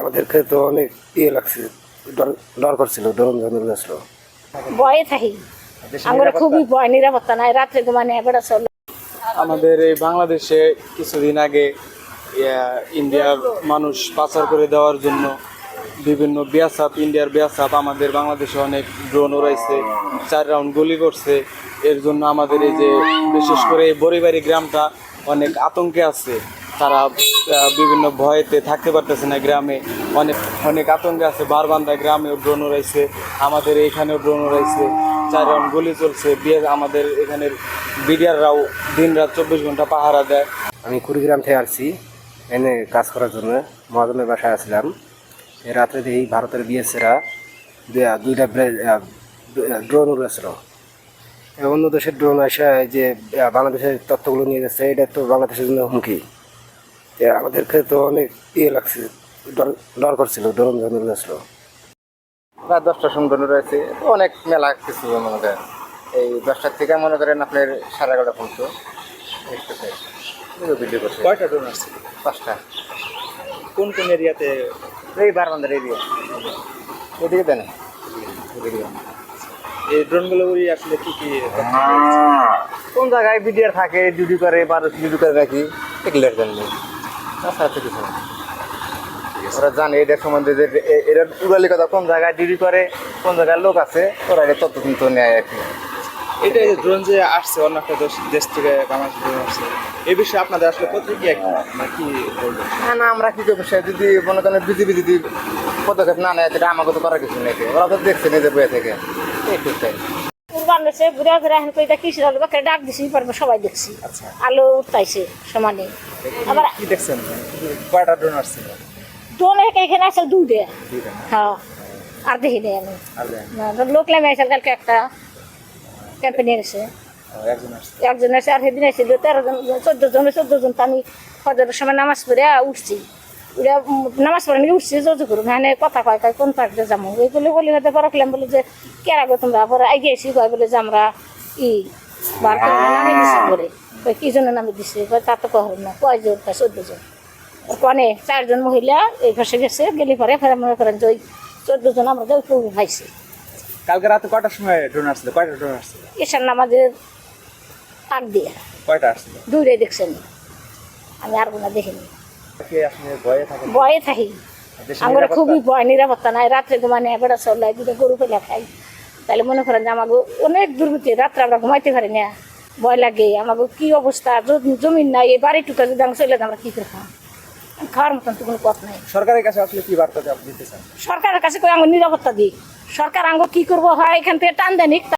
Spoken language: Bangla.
আমাদেরকে তো অনেক ইয়ে লাগছে ডর করছিল ডরম গেছিল ভয়ে থাকি। আমার খুবই ভয় নিরাপত্তা নাই রাত্রে ঘুমানে বেড়া চলে। আমাদের এই বাংলাদেশে কিছুদিন আগে ইন্ডিয়ার মানুষ পাচার করে দেওয়ার জন্য বিভিন্ন বিয়াসাপ ইন্ডিয়ার বিয়াসাপ আমাদের বাংলাদেশে অনেক ড্রোন উড়াইছে চার রাউন্ড গুলি করছে। এর জন্য আমাদের এই যে বিশেষ করে এই বড়িবাড়ি গ্রামটা অনেক আতঙ্কে আছে। তারা বিভিন্ন ভয়েতে থাকতে পারতেছে না গ্রামে। অনেক অনেক আতঙ্কে আছে। বারবান্ধা গ্রামেও ড্রোন উড়াইছে। আমাদের এইখানেও ড্রোন উড়াইছে। চার রাউন্ড গুলি চলছে। বিয়ে, আমাদের এখানের বিডিআররাও দিন রাত চব্বিশ ঘণ্টা পাহারা দেয়। আমি কুড়িগ্রাম থেকে আসছি। এনে কাজ করার জন্য। মহাজনের বাসায় আসলাম। এ রাত্রে এই ভারতের বিএসএরা দুইটা ড্রোন উড়েছিল অন্য দেশের ড্রোন আসে যে বাংলাদেশের তথ্যগুলো নিয়ে যাচ্ছে এটা তো বাংলাদেশের জন্য হুমকি। আমাদেরকে তো অনেক ইয়ে লাগছে ডর ডর করছিল ডরম ধরনের গেছিল রাত দশটার সময় রয়েছে অনেক মেলা কিছু মনে করেন। এই দশটার থেকে মনে করেন আপনার সাড়ে এগারোটা পর্যন্ত। ভিডিও করছে। কয়টা ড্রোন আসছে পাঁচটা। কোন কোন এরিয়াতে? এই বারবান্ধার এরিয়া ওদিকে দেন। ওদিকে এই ড্রোনগুলো উড়িয়ে আসলে কি কি? কোন জায়গায় বিডিআর থাকে ডিউটি করে বা ডিউটি করে রাখি এগুলো জানলে তাছাড়া তো কিছু না ওরা জানে এটার সম্বন্ধে যে এ- এটার উড়ালি কথা কোন জায়গায় ডিউটি করে কোন জায়গায় লোক আছে ওরা এটা তথ্য কিন্তু নেয় আর কি। এটা যে ড্রোন যে আসছে অন্য একটা দেশ থেকে বাংলাদেশ ড্রোন আসছে এই বিষয়ে আপনাদের আসলে প্রতিক্রিয়া কি? না কি বলবেন না না আমরা কি করব সে যদি মনে করেন বিজেপি যদি পদক্ষেপ না নেয় সেটা আমাকে তো করার কিছু নেই। ওরা তো দেখছে নিজের বইয়ে থেকে। এই ঠিকঠাক হয়েছে ঘুরে ঘুরে এখন কইটা কিসে হলো বাকে ডাক দিছি পারব সবাই দেখছি। আলো উঠতাইছে সমানে। আবার কি দেখছেন? কয়টা ড্রোন আসছে? ডোন এখানে আছে দুধে হ্যাঁ আর দেখি নেই আমি। লোক নেমে আসে কালকে একটা। ক্যাম্পে নিয়ে গেছে একজন আসছে। আর সেদিন এসেছিল তেরো জন চোদ্দ জন চোদ্দ জন তো আমি ফজরের সময় নামাজ পড়ে উঠছি। উঠে নামাজ পড়ে নিয়ে উঠছি যত করুন হ্যাঁ কথা কয় কয় কোন পার্কে যাব এইগুলো বলি হয়তো পরকলাম বলে যে কে রাখব তোমরা পরে আগে এসি কয়? বলে যে আমরা ই বার করে নামে দিছি করে কই কি জন্য নামে দিছি? কয় তা তো কহ না। কয়জন কয় চোদ্দ জন কনে চারজন মহিলা এই পাশে গেছে গেলে পরে ফেরা মনে করেন যে ওই চোদ্দ জন আমরা যে খাইছি কালকে রাতে কয়টার সময় ড্রোন আসছিল? কয়টা ড্রোন আসছিল? এসার নামাজের দিয়ে। কয়টা আসছিল? দূরে দেখছেন। আমি আর কোনো দেখিনি। ভয়ে থাকে। আমার খুবই ভয় নিরাপত্তা নাই। রাত্রে ঘুমানে বেড়া চলাই দুটো গরু ফেলে খাই। তাহলে মনে করেন যে আমাকে অনেক দুর্গতি রাত্রে আমরা ঘুমাইতে পারি না। ভয় লাগে আমাকে কি অবস্থা? জমিন নাই এই বাড়ি টুকা যদি আমরা চলে আমরা কি করে খাওয়া খাওয়ার মতন তো কোনো পথ নাই। সরকারের কাছে আসলে কি বার্তা দিতে চান? সরকারের কাছে কই আমার নিরাপত্তা দিই। সরকার আঙ্গ কি করব? হয় এখান থেকে টান দেনিক